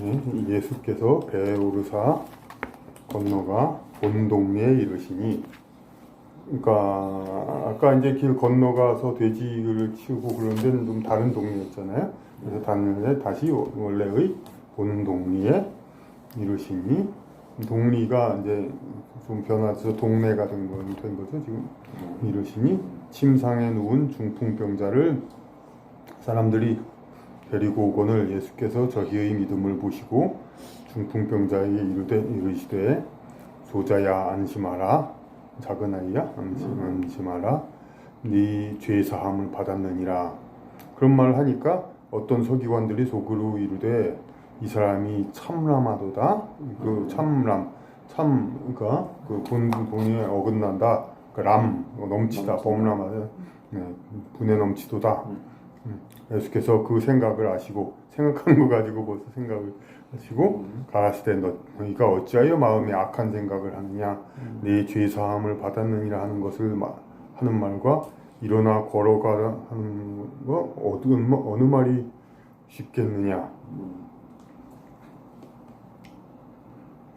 네, 예수께서 배에 오르사 건너가 본 동네에 이르시니 그러니까 아까 이제 길 건너가서 돼지를 치우고 그런 데는 좀 다른 동네였잖아요. 그래서 다는데 다시 원래의 본 동리에 이르시니 동리가 이제 좀 변화해서 동네가 된, 거, 된 거죠 지금 이르시니 침상에 누운 중풍병자를 사람들이 데리고 오거늘 예수께서 저희의 믿음을 보시고 중풍병자에게 이르되 이르시되 조자야 안심하라. 작은 아이야 안심 안심하라. 네 죄 사함을 받았느니라. 그런 말을 하니까 어떤 서기관들이 속으로 이르되 이 사람이 참람하도다. 그 참람 참 그러니까 그 본 본에 어긋난다. 그람 넘치다. 범람하다 네, 분에 넘치도다. 음, 예수께서 그 생각을 아시고 생각하는 거 가지고 벌써 생각을 하시고 가라시되 너, 너희가 어찌하여 마음에 악한 생각을 하느냐? 내죄 사함을 받았느니라 하는 것을 마, 하는 말과 일어나 걸어가라 하는 거 어느, 어느 말이 쉽겠느냐?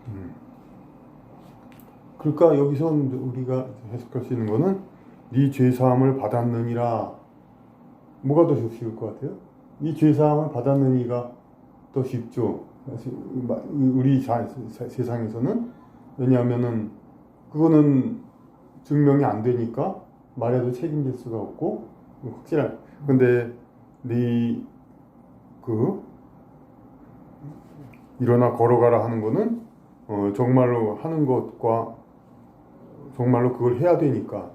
음. 그러니까 여기서 우리가 해석할 수 있는 거는 네 죄 사함을 받았느니라 뭐가 더 쉬울 것 같아요? 이 죄사함을 받았느니가 더 쉽죠. 우리 자, 세상에서는 왜냐하면은 그거는 증명이 안 되니까 말해도 책임질 수가 없고 확실한. 근데 네 그 일어나 걸어가라 하는 거는 어, 정말로 하는 것과 정말로 그걸 해야 되니까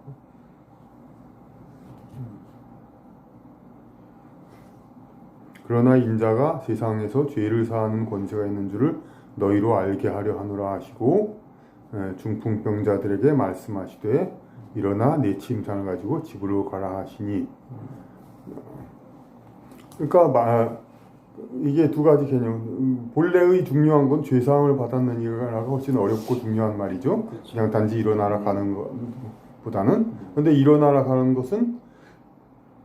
그러나 인자가 세상에서 죄를 사하는 권세가 있는 줄을 너희로 알게 하려 하노라 하시고 에, 중풍병자들에게 말씀하시되 일어나 내 침상을 가지고 집으로 가라 하시니. 그러니까 마, 이게 두 가지 개념. 본래의 중요한 건 죄사함을 받았느니라가 훨씬 어렵고 중요한 말이죠. 그렇죠. 그냥 단지 일어나라 가는 것보다는. 근데 일어나라 가는 것은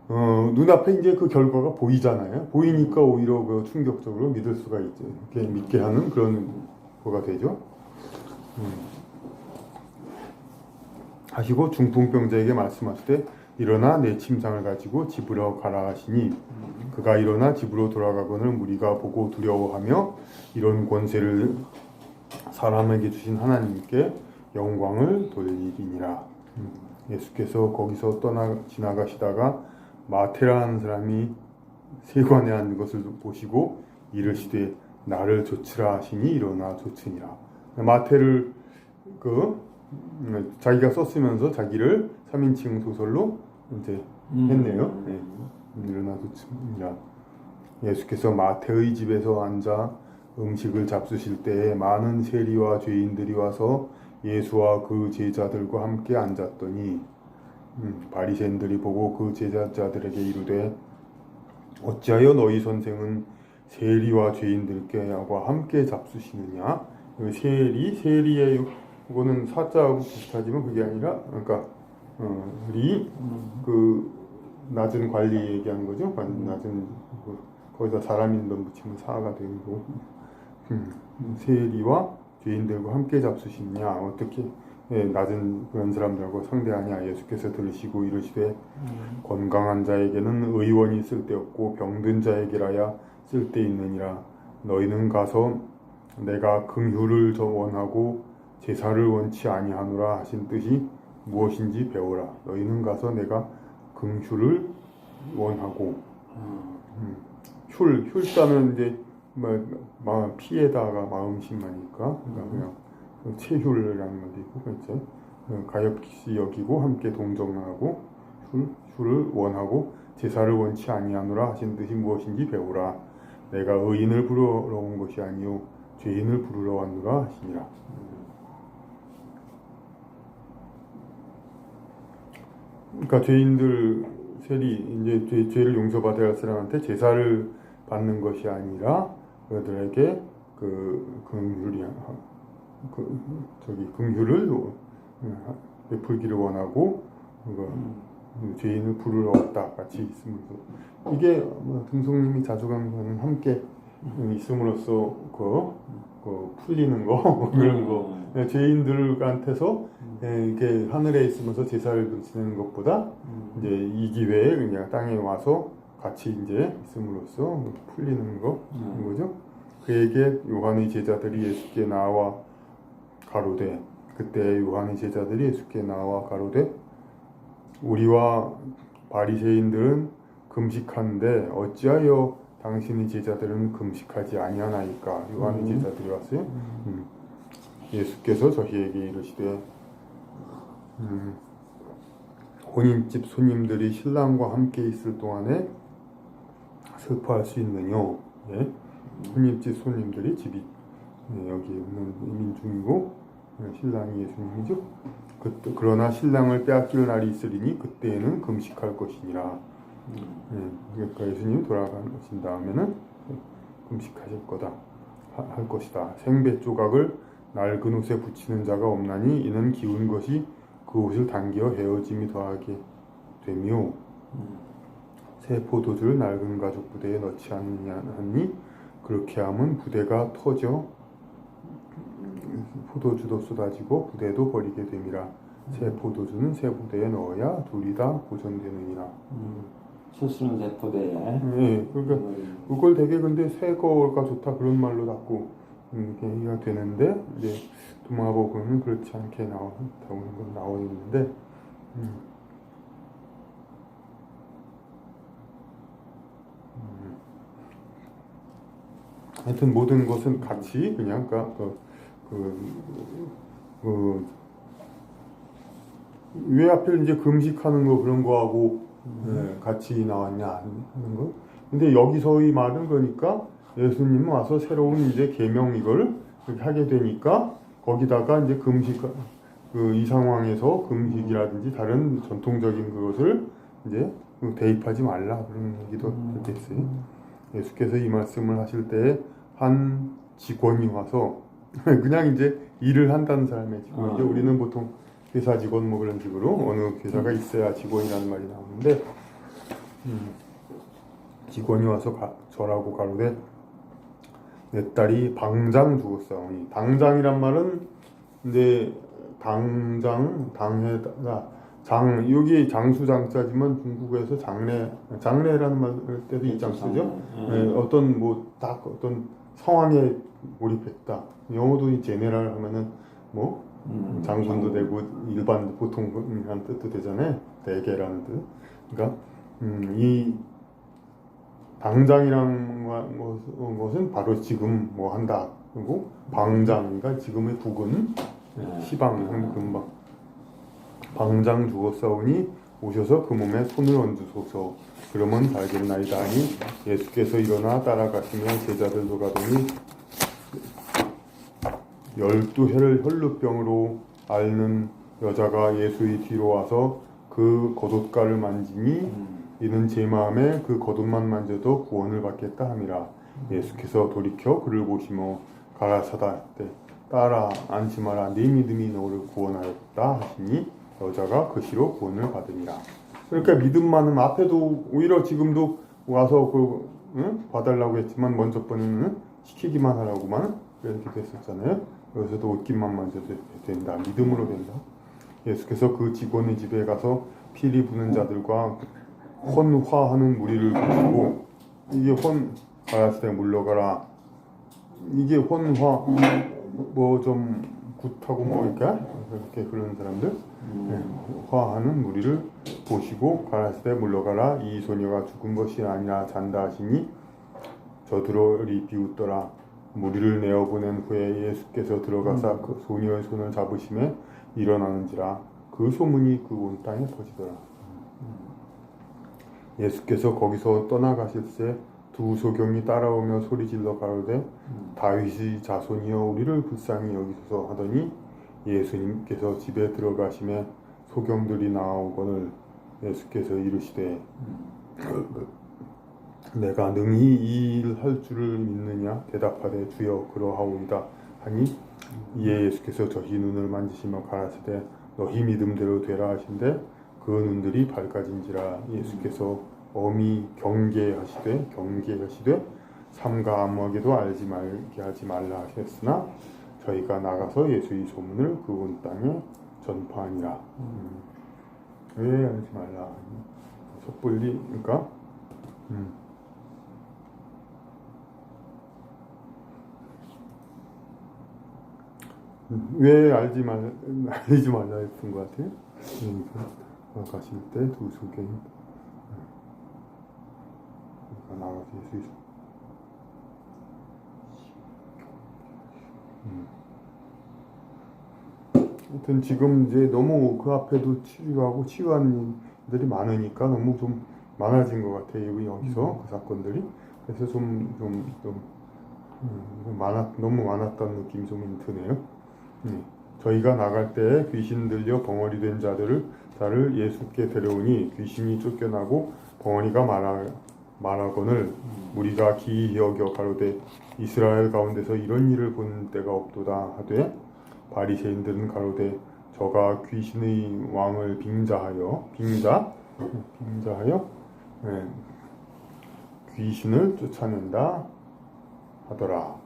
어, 눈앞에 이제 그 결과가 보이잖아요. 보이니까 오히려 그 충격적으로 믿을 수가 있죠. 이렇게 믿게 하는 그런 거가 되죠. 음. 하시고 중풍병자에게 말씀하시되 일어나 내 침상을 가지고 집으로 가라 하시니 그가 일어나 집으로 돌아가거늘 무리가 보고 두려워하며 이런 권세를 사람에게 주신 하나님께 영광을 돌리리니라. 음. 예수께서 거기서 떠나 지나가시다가 마테라는 사람이 세관에 앉은 것을 보시고 이르시되 나를 조치라 하시니 일어나 조치니라. 마테를 그 음, 자기가 썼으면서 자기를 3인칭 소설로 이제 했네요. 네. 일어나 조치니라. 예수께서 마태의 집에서 앉아 음식을 잡수실 때에 많은 세리와 죄인들이 와서 예수와 그 제자들과 함께 앉았더니 음, 바리새인들이 보고 그 제자자들에게 이르되 어찌하여 너희 선생은 세리와 죄인들께와 함께 잡수시느냐? 그 세리 세리의 이거는 사자하고 비슷하지만 그게 아니라 그러니까 어, 리그 낮은 관리 얘기하는 거죠. 낮은 그, 거기다 사람 이름 붙이면 사가 되고 음, 세리와 죄인들과 함께 잡수시느냐? 어떻게 예, 낮은 그런 사람들하고 상대하냐 예수께서 들으시고 이르시되 음. 건강한 자에게는 의원이 쓸데없고 병든 자에게라야 쓸데있느니라. 너희는 가서 내가 긍휼을 저 원하고 제사를 원치 아니하노라 하신 뜻이 무엇인지 배우라. 너희는 가서 내가 긍휼을 원하고. 음, 휼 휼자는 이제 뭐, 마음 피에다가 마음심하니까. 그러니까 그냥 그 체휼이라는 것도 있고 그렇죠. 가엾이 여기고 함께 동정하고 술, 술을 원하고 제사를 원치 아니하노라 하신 뜻이 무엇인지 배우라. 내가 의인을 부르러 온 것이 아니요 죄인을 부르러 왔노라 하시니라. 그러니까 죄인들 세리 이제 죄, 죄를 용서받아야 할 사람한테 제사를 받는 것이 아니라 그들에게 그 긍휼이 그 저기 긍휼을 베풀기를 원하고 그 죄인을 부르러 왔다 같이 있으면서 이게 뭐 등송님이 자주 간 거는 함께 있음으로써 그, 그 풀리는 거. 그런 거. 예, 죄인들한테서 예, 이렇게 하늘에 있으면서 제사를 지내는 것보다 이제 이 기회에 그냥 땅에 와서 같이 이제 있음으로써 풀리는 거. 음. 거죠. 그에게 요한의 제자들이 예수께 나와 가로되 그때 요한의 제자들이 예수께 나와 가로되 우리와 바리새인들은 금식하는데 어찌하여 당신의 제자들은 금식하지 아니하나이까 요한의 음. 제자들이 왔어요. 음. 예수께서 저희에게 이르시되 음, 혼인집 손님들이 신랑과 함께 있을 동안에 슬퍼할 수 있느뇨? 예? 혼인집 손님들이 집이 예, 여기 있는 이민 중이고 예, 신랑이 예수님이죠. 그때, 그러나 신랑을 빼앗길 날이 있으리니 그때에는 금식할 것이니라. 예, 그러니까 예수님 돌아가신 다음에는 금식하실 거다 하- 할 것이다. 생배 조각을 낡은 옷에 붙이는 자가 없나니 이는 기운 것이 그 옷을 당겨 헤어짐이 더하게 되며 새 포도주를 낡은 가죽 부대에 넣지 않느냐니 그렇게 하면 부대가 터져 포도주도 쏟아지고 부대도 버리게 됨이라 새 포도주는 새 부대에 넣어야 둘이 다 보존되느니라 수수는 세포대에 예, 그러니까 그걸 되게 근데 새 거가 좋다 그런 말로 자꾸 음, 이렇게 얘기가 되는데 이제 도마복은 그렇지 않게 나오는 건 나와 있는데 음. 음. 하여튼 모든 것은 같이 그냥 그, 그, 그, 왜 하필 이제 금식하는 거 그런 거하고 예, 같이 나왔냐 하는 거. 근데 여기서의 말은 그러니까 예수님은 와서 새로운 이제 계명 이걸 하게 되니까 거기다가 이제 금식 그 이 상황에서 금식이라든지 다른 전통적인 그것을 이제 대입하지 말라 그런 얘기도 음. 됐어요. 예수께서 이 말씀을 하실 때 한 직원이 와서 그냥 이제 일을 한다는 사람의 직원이죠. 아. 우리는 보통 회사 직원 뭐 그런 식으로 어느 회사가 있어야 직원이라는 말이 나오는데 음, 직원이 와서 가, 절하고 가로되 내 딸이 방장 죽었사오니 방장이란 말은 이제 당장 당해다 장 여기 장수장자지만 중국에서 장례 장례라는 말 때도 이장 쓰죠. 네, 어떤 뭐 딱 어떤 상황에 몰입했다. 영어도 이 제네랄 하면은 뭐 음. 장군도 되고 일반 보통이라는 뜻도 되잖아요. 대개라는 뜻. 그러니까 음, 이 당장이란 것- 것은 바로 지금 뭐 한다. 그리고 방장이니까 지금의 국은 네. 시방은 금방 방장 죽었사오니 오셔서 그 몸에 손을 얹으소서 그러면 살겠나이다 하니 예수께서 일어나 따라가시며 제자들도 가더니 열두 해를 혈루병으로 앓는 여자가 예수의 뒤로 와서 그 겉옷가를 만지니 음. 이는 제 마음에 그 겉옷만 만져도 구원을 받겠다 함이라 예수께서 돌이켜 그를 보시며 가라사다 때 따라 안심하라 네 믿음이 너를 구원하였다 하시니 여자가 그 시로 구원을 받으니라 그러니까 믿음만은 앞에도 오히려 지금도 와서 그 응? 봐달라고 했지만 먼저 번은 시키기만 하라고만 이렇게 됐었잖아요 여기서도 옷깃만 만져도 된다. 믿음으로 된다. 예수께서 그 직원의 집에 가서 피리 부는 자들과 헌화하는 무리를 보시고 이게 헌 가라스에 물러가라. 이게 헌화 뭐 좀 굿하고 뭐 이렇게? 그런 사람들? 네, 화하는 무리를 보시고 가라스에 물러가라. 이 소녀가 죽은 것이 아니라 잔다 하시니 저들이 비웃더라 무리를 내어 보낸 후에 예수께서 들어가사 그 소녀의 손을 잡으심에 일어나는지라 그 소문이 그 온 땅에 퍼지더라. 예수께서 거기서 떠나가실새 두 소경이 따라오며 소리질러 가로되 다윗의 자손이여 우리를 불쌍히 여기소서 하더니 예수님께서 집에 들어가심에 소경들이 나오거늘 예수께서 이르시되 내가 능히 이 일 할 줄을 믿느냐 대답하되 주여 그러하오이다 하니 이에 예수께서 저희 눈을 만지시며 가라사대 너희 믿음대로 되라 하신데 그 눈들이 밝아진지라 예수께서 엄히 경계하시되 경계하시되 삼가 아무에게도 알지 말게 하지 말라 하셨으나 저희가 나가서 예수의 소문을 그온 땅에 전파하니라. 음. 왜 알지 말라? 섣불리 그러니까 음. 왜 알지 말 알지 말라 했던 것 같아요. 그러니까 가실 때 두 손께 그러니까 나가서 예수의 소- 음. 하여튼 지금 이제 너무 그 앞에도 치유하고 치유한 일들이 많으니까 너무 좀 많아진 것 같아요 여기 여기서 그 사건들이 그래서 좀 좀좀 음, 많았 너무 많았다는 느낌이 좀 드네요. 네. 저희가 나갈 때 귀신 들려 벙어리 된 자들을 자를 예수께 데려오니 귀신이 쫓겨나고 벙어리가 말하 말하거늘 우리가 기이 여겨 가로되 이스라엘 가운데서 이런 일을 본 때가 없도다 하되 바리새인들은 가로되 저가 귀신의 왕을 빙자하여 빙자 빙자하여 예, 귀신을 쫓아낸다 하더라.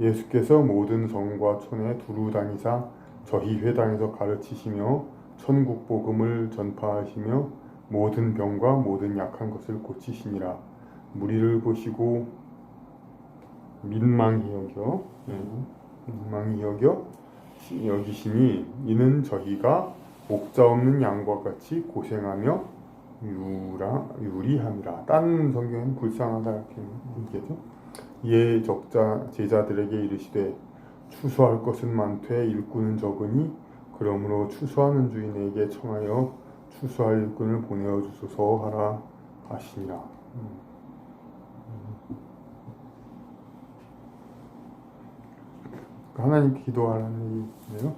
예수께서 모든 성과 촌에 두루 다니사 저희 회당에서 가르치시며 천국 복음을 전파하시며 모든 병과 모든 약한 것을 고치시니라. 무리를 보시고 민망히 여겨 예, 민망히 여겨 여기시니 이는 저희가 목자 없는 양과 같이 고생하며 유라 유리함이라. 다른 성경에는 불쌍하다 이렇게 얘기하죠. 이에 적자 제자들에게 이르시되 추수할 것은 많되 일꾼은 적으니 그러므로 추수하는 주인에게 청하여 추수할 일꾼을 보내어 주소서 하라 하시니라. 하나님 기도하라는 얘기네요.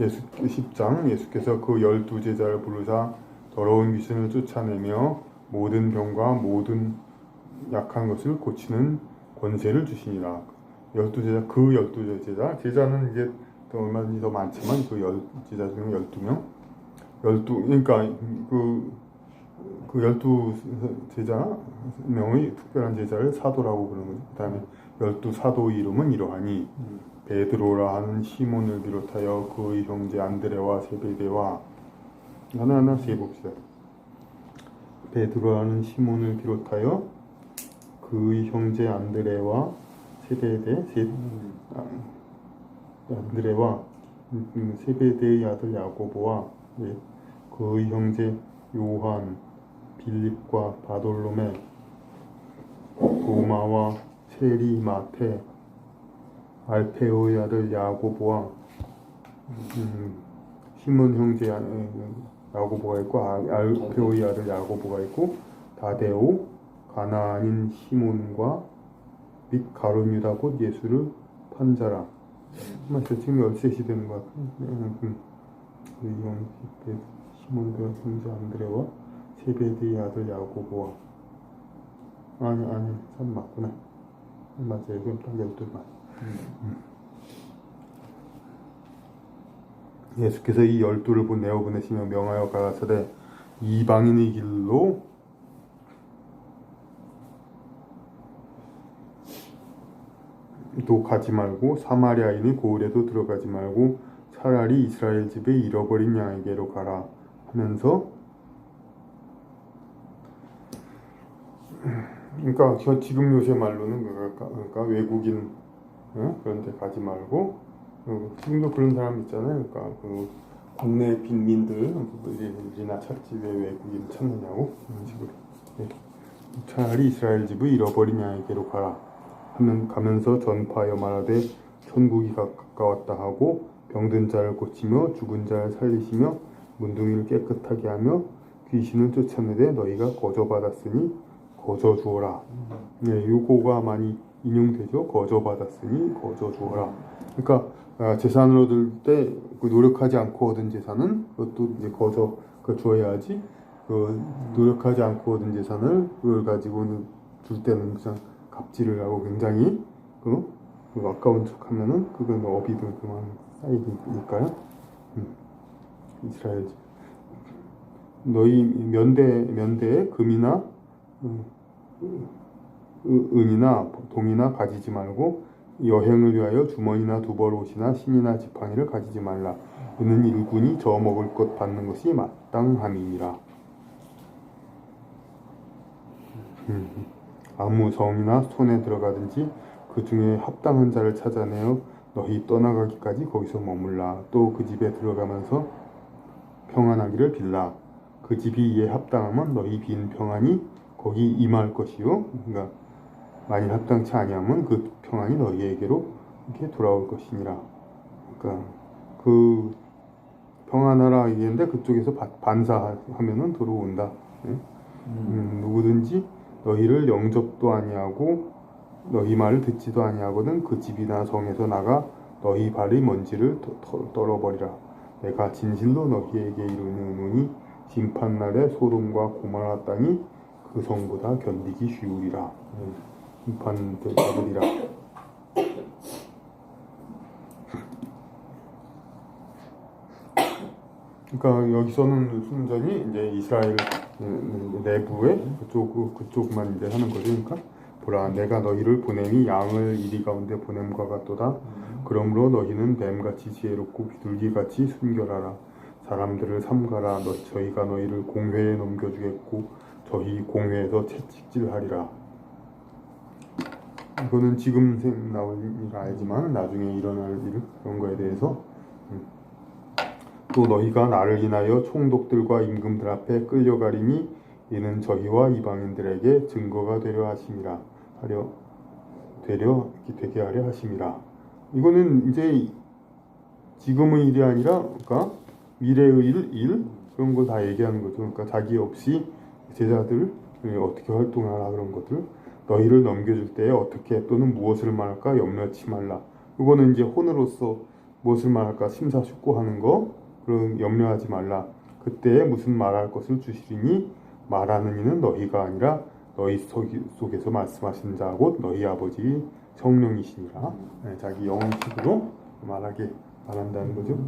예수 10장 예수께서 그 열두 제자를 부르사 더러운 귀신을 쫓아내며 모든 병과 모든 약한 것을 고치는 권세를 주시니라. 열두 제자 그 열두 제자 제자는 이제 또 얼마든지 더 많지만 그 열 제자 중에 열두 명 열두 그러니까 그, 그 열두 제자 명의 특별한 제자를 사도라고 부르는 거죠. 그다음에 열두 사도의 이름은 이러하니 베드로라 하는 시몬을 비롯하여 그의 형제 안드레와 세베대와 하나하나 세 봅시다. 베드로라는 시몬을 비롯하여 그의 형제 안드레와 세베대 세 아, 안드레와 음, 세베대의 아들 야고보와 네, 그의 형제 요한 빌립과 바돌로메 도마와 세리 마테 알페오의 아들 야고보와 음, 시몬 형제 야- 야고보가 있고 아- 알페오의 아들 야고보가 있고 다데오 가나안인 시몬과 및 가룟유다 곧 예수를 판 자라. 맞죠 지금 13시 되는 것 같아요 음, 음. 그 이용 시몬과 형제 안드레와 세베드의 아들 야고보와. 아니 아니 참 맞구나. 맞아요 그럼 딱 12만 예수께서 이 열두를 보- 내어 보내시며 명하여 가라사대 이방인의 길로 도 가지 말고 사마리아인의 고을에도 들어가지 말고 차라리 이스라엘 집에 잃어버린 양에게로 가라 하면서 그러니까 저 지금 요새 말로는 그러니까, 그러니까 외국인 어? 그런 데 가지 말고 어, 지금도 그런 사람 있잖아요. 그러니까 그 국내 빈민들 우리나 찻집에 외국인 찾느냐고 그런 식으로 예. 차라리 이스라엘 집을 잃어버린 양에게로 가라 하면 가면서 전파하여 말하되 천국이 가- 가까웠다 하고 병든 자를 고치며 죽은 자를 살리시며 문둥이를 깨끗하게 하며 귀신을 쫓아내되 너희가 거저 받았으니 거저 주어라. 네, 요거가 많이 인용되죠. 거저 받았으니 거저 주어라. 그러니까 아, 재산을 얻을 때그 노력하지 않고 얻은 재산은 그것도 이제 거저 그 주어야지. 그 노력하지 않고 얻은 재산을 그걸 가지고는 줄 때는 그냥 갑질을 하고 굉장히 그, 그 아까운 척 하면은 그건 어비도 그만 쌓이니까요. 음. 이스라엘 집. 너희 면대 면대에 금이나 음, 은- 은이나 동이나 가지지 말고 여행을 위하여 주머니나 두벌 옷이나 신이나 지팡이를 가지지 말라. 은은 일군이 저 먹을 것 받는 것이 마땅함이니라. 음, 아무 성이나 손에 들어가든지 그 중에 합당한 자를 찾아내어 너희 떠나가기까지 거기서 머물라. 또 그 집에 들어가면서 평안하기를 빌라. 그 집이 이에 합당하면 너희 빈 평안이 거기 임할 것이요. 그러니까 만일 합당치 아니하면 그 평안이 너희에게로 이렇게 돌아올 것이니라. 그러니까 그 평안하라 얘기인데 그쪽에서 바- 반사하면은 들어온다. 예? 음, 누구든지 너희를 영접도 아니하고 너희 말을 듣지도 아니하거든 그 집이나 성에서 나가 너희 발의 먼지를 떨어버리라. 내가 진실로 너희에게 이르노니 심판날에 소돔과 고마라 땅이 그 성보다 견디기 쉬우리라. 음, 심판되리라. 그러니까 여기서는 순전히 이제 이스라엘 음, 내부의 그쪽 그쪽만 이제 하는 거죠. 그러니까 보라 내가 너희를 보냄이 양을 이리 가운데 보냄과 같도다. 그러므로 너희는 뱀같이 지혜롭고 비둘기같이 순결하라. 사람들을 삼가라. 너 저희가 너희를 공회에 넘겨주겠고 저희 공회에서 채찍질하리라. 이거는 지금 생- 나올 일 알지만 나중에 일어날 일 그런 거에 대해서 또 너희가 나를 인하여 총독들과 임금들 앞에 끌려가리니 이는 저희와 이방인들에게 증거가 되려 하심이라 하려 되려 되게 하려 하심이라 이거는 이제 지금의 일이 아니라 그러니까 미래의 일, 일 그런 거 다 얘기하는 거죠. 그러니까 자기 없이 제자들 어떻게 활동하라 그런 것들 너희를 넘겨줄 때에 어떻게 또는 무엇을 말할까 염려치 말라. 이거는 이제 혼으로서 무엇을 말할까 심사숙고하는 거 그런 염려하지 말라. 그때에 무슨 말할 것을 주시리니 말하는 이는 너희가 아니라 너희 속- 속에서 말씀하신 자 곧 너희 아버지 성령이시니라. 네, 자기 영식으로 말하게 말한다는 거죠.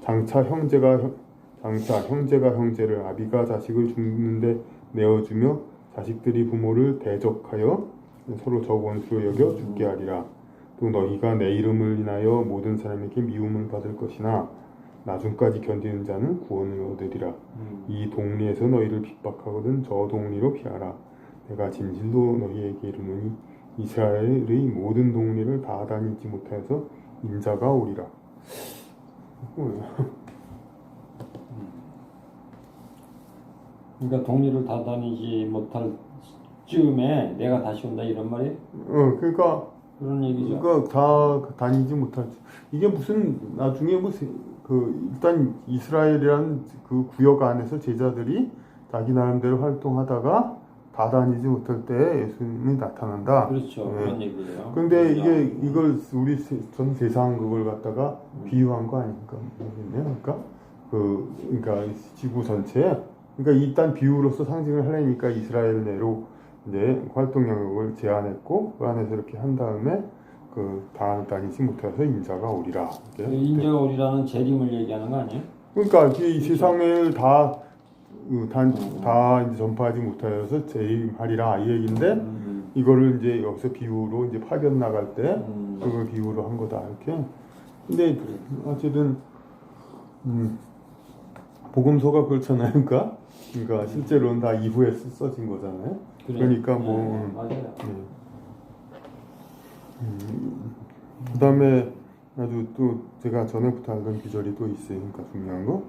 장차 형제가 형- 장차 형제가 형제를 아비가 자식을 죽는데 내어주며 자식들이 부모를 대적하여 서로 적 원수로 여겨 죽게 하리라. 또 너희가 내 이름을 인하여 모든 사람에게 미움을 받을 것이나 나중까지 견디는 자는 구원을 얻으리라. 음. 이 동리에서 너희를 핍박하거든 저 동리로 피하라. 내가 진실로 너희에게 이르노니 이스라엘의 모든 동리를 다 다니지 못해서 인자가 오리라. 뭐야? 그러니까 동리를 다 다니지 못할 즈음에 내가 다시 온다 이런 말이 어, 그러니까 그런 얘기죠. 그러니까 다 다니지 못할 이게 무슨 나중에 무슨 그 일단 이스라엘이라는 그 구역 안에서 제자들이 자기 나름대로 활동하다가 다 다니지 못할 때 예수님이 나타난다. 그렇죠. 네. 그런 얘기예요. 근데 이게 음. 이걸 우리 세- 전 세상 그걸 갖다가 비유한 거 아닙니까? 모르겠네요. 그러니까 그 그러니까 지구 전체 그러니까 일단 비유로서 상징을 하려니까 이스라엘 내로 이제 활동 영역을 제한했고 그 안에서 이렇게 한 다음에 그다 다니지 못해서 인자가 오리라. 그 인자가 우리라는 재림을 얘기하는 거 아니에요? 그러니까 이 세상을 다 그, 다, 음. 다 이제 전파하지 못하여서 재림하리라 이 얘기인데 음. 이거를 이제 여기서 비유로 이제 파견 나갈 때 음. 그걸 비유로 한 거다 이렇게. 근데 어쨌든 음, 복음서가 그렇잖아요, 그러니까 그러니까 실제로는 다 이후에 쓰- 써진 거잖아요. 그래. 그러니까 뭐, 네, 음. 맞아요. 네. 음, 그 다음에 아주 또 제가 전에부터 알던 귀절이 또 있어요. 그러니까 중요한 거.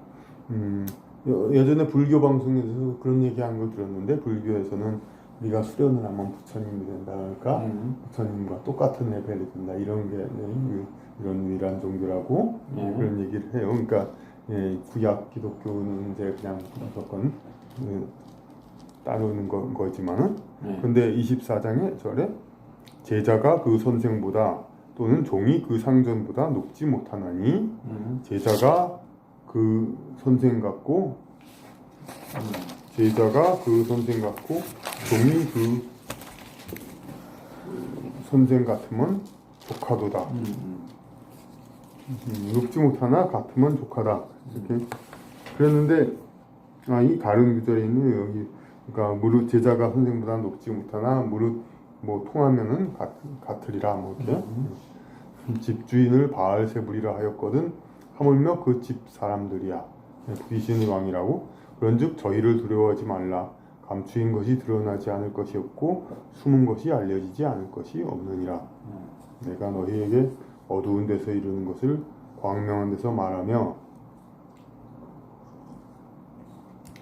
음, 여- 예전에 불교 방송에서 그런 얘기 한 걸 들었는데 불교에서는 우리가 수련을 하면 부처님이 된다 그러니까 음. 부처님과 똑같은 레벨이 된다 이런 게 네, 그- 이런 유일한 종교라고 네. 그런 얘기를 해요. 그러니까 예, 구약 기독교는 이제 그냥 무조건 예, 따르는 거, 거지만은 네. 근데 24장에 절에 제자가 그 선생보다 또는 종이 그 상전보다 높지 못하나니 음. 제자가 그 선생 같고 제자가 그 선생 같고 종이 그 선생 같으면 조카도다. 음. 음. 음, 높지 못하나 같으면 조카다. 이렇게 그랬는데 아 이 다른 구절에 있는 여기 그러니까 무릇 제자가 선생보다 높지 못하나 무릇 뭐 통하면은 같, 같으리라 뭐 이렇게. 집주인을 바알세불이라 하였거든. 하물며 그 집 사람들이야. 부디신의 왕이라고. 그런즉 저희를 두려워하지 말라. 감추인 것이 드러나지 않을 것이 없고 숨은 것이 알려지지 않을 것이 없느니라. 내가 너희에게 어두운 데서 이루는 것을 광명한 데서 말하며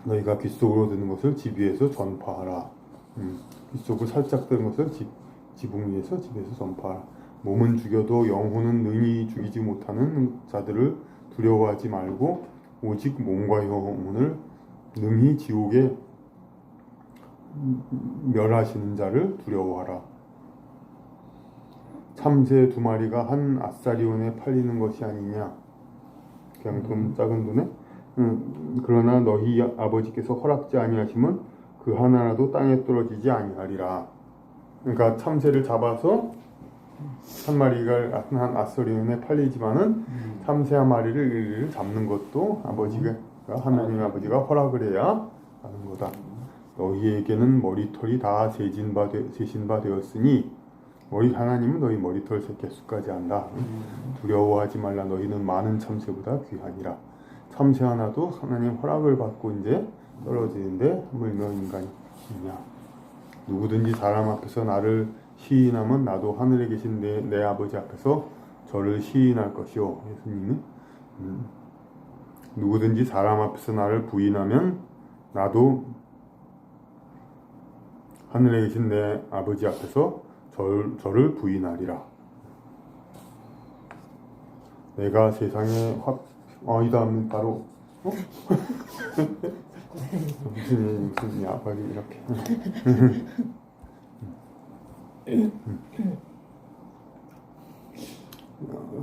너희가 귓속으로 듣는 것을 집 위에서 전파하라. 음, 귓속을 살짝 듣는 것을 집, 지붕 위에서 집에서 전파하라. 몸은 죽여도 영혼은 능히 죽이지 못하는 자들을 두려워하지 말고 오직 몸과 영혼을 능히 지옥에 멸하시는 자를 두려워하라. 참새 두 마리가 한 아사리온에 팔리는 것이 아니냐? 그냥 돈 작은 돈에? 음, 그러나 너희 아버지께서 허락지 아니하시면 그 하나라도 땅에 떨어지지 아니하리라. 그러니까 참새를 잡아서 한 마리가 한 아사리온에 팔리지만은 참새 한 마리를 잡는 것도 아버지가 하나님 아버지가 허락을 해야 하는 거다. 너희에게는 머리털이 다 세진 바, 되, 세신 바 되었으니 너희 하나님은 너희 머리털 세 개수까지 안다. 두려워하지 말라. 너희는 많은 참새보다 귀하니라. 참새 하나도 하나님 허락을 받고 이제 떨어지는데 하물며 인간이냐. 누구든지 사람 앞에서 나를 시인하면 나도 하늘에 계신 내, 내 아버지 앞에서 저를 시인할 것이요. 예수님은 음. 누구든지 사람 앞에서 나를 부인하면 나도 하늘에 계신 내 아버지 앞에서 절, 저를 부인하리라. 내가 세상에 화, 어, 이 다음은 바로, 어? 무슨, 무슨, 야, 빨리 이렇게.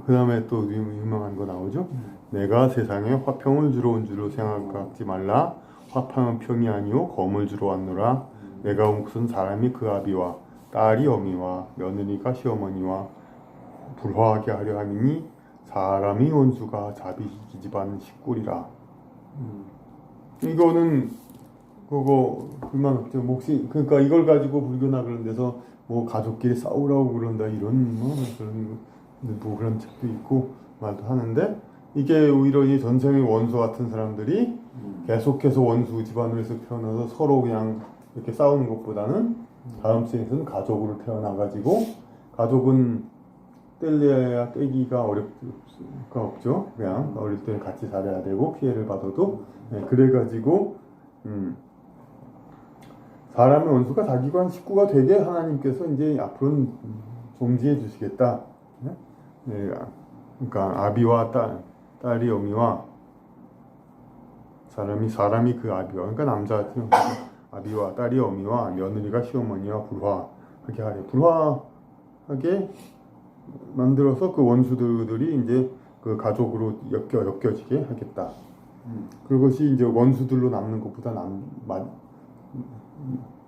그 다음에 또 유- 유명한 거 나오죠? 내가 세상에 화평을 주러 온 줄로 생각하지 말라. 화평은 평이 아니요 검을 주러 왔노라. 내가 온 것은 사람이 그 아비와 딸이 어미와 며느리가 시어머니와 불화하게 하려 함이니 사람이 원수가 자비 기집안 식구리라. 이거는 그거 불만 없죠. 몫이 그러니까 이걸 가지고 불교나 그런 데서 뭐 가족끼리 싸우라고 그런다 이런 뭐 그런 뭐 그런 책도 있고 말도 하는데 이게 오히려 이 전생의 원수 같은 사람들이 계속해서 원수 집안에서 태어나서 서로 그냥 이렇게 싸우는 것보다는 다음 생에서는 가족으로 태어나 가지고 가족은 뗄래야 떼기가 어렵가 없죠. 그냥 어릴 때는 같이 살아야 되고 피해를 받아도 네, 그래가지고 음, 사람의 원수가 자기관 식구가 되게 하나님께서 이제 앞으로는 종지해 주시겠다. 네? 네, 그러니까 아비와 딸, 딸이 어미와 사람이 사람이 그 아비와 그러니까 남자 아비와 딸이 어미와 며느리가 시어머니와 불화 하게 하래 불화하게 만들어서 그 원수들이 이제 그 가족으로 엮여 엮여지게 하겠다. 그것이 이제 원수들로 남는 것보다 남 마,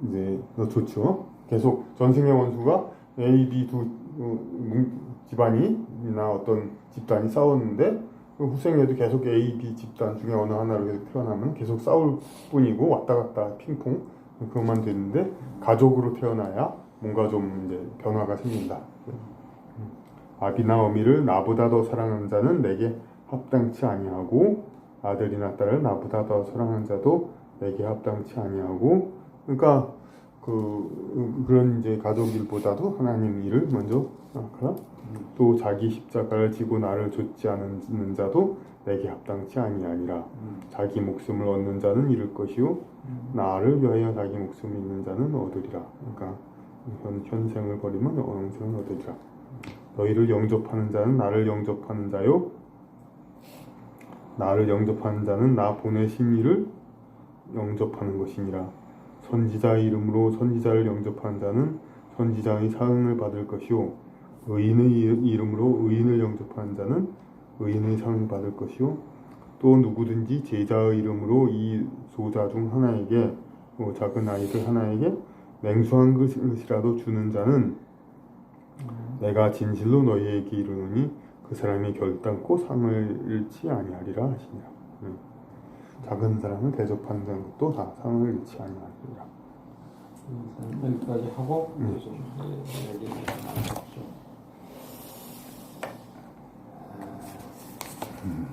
이제 더 좋죠. 계속 전생의 원수가 A, B 두 어, 문- 집안이나 어떤 집단이 싸웠는데 그 후생에도 계속 A, B 집단 중에 어느 하나로 계속 태어나면 계속 싸울 뿐이고 왔다 갔다 핑퐁 그것만 되는데 가족으로 태어나야 뭔가 좀 이제 변화가 생긴다. 아비나 어미를 나보다 더 사랑하는 자는 내게 합당치 아니하고 아들이나 딸을 나보다 더 사랑하는 자도 내게 합당치 아니하고 그러니까 그 그런 이제 가족 일보다도 하나님 일을 먼저 생각하라. 또 자기 십자가를 지고 나를 좇지 않는 자도 내게 합당치 아니하니라. 자기 목숨을 얻는 자는 잃을 것이요 나를 위하여 자기 목숨을 잃는 자는 얻으리라. 그러니까 현, 현생을 버리면 영생을 얻으리라. 너희를 영접하는 자는 나를 영접하는 자요. 나를 영접하는 자는 나 보내신 이를 영접하는 것이니라. 선지자의 이름으로 선지자를 영접하는 자는 선지자의 사응을 받을 것이요. 의인의 이- 이름으로 의인을 영접하는 자는 의인의 상을 받을 것이요. 또 누구든지 제자의 이름으로 이 소자 중 하나에게 뭐 작은 아이들 하나에게 맹수한 것이라도 주는 자는 내가 진실로 너희에게 이르노니 그 사람이 결단코 상을 잃지 아니하리라 하시니라. 음. 작은 사람을 대접하는 것도 다 상을 잃지 아니하리라. 여기까지 하고 음. 이제 좀 해- 얘기를 나눠보죠. 음.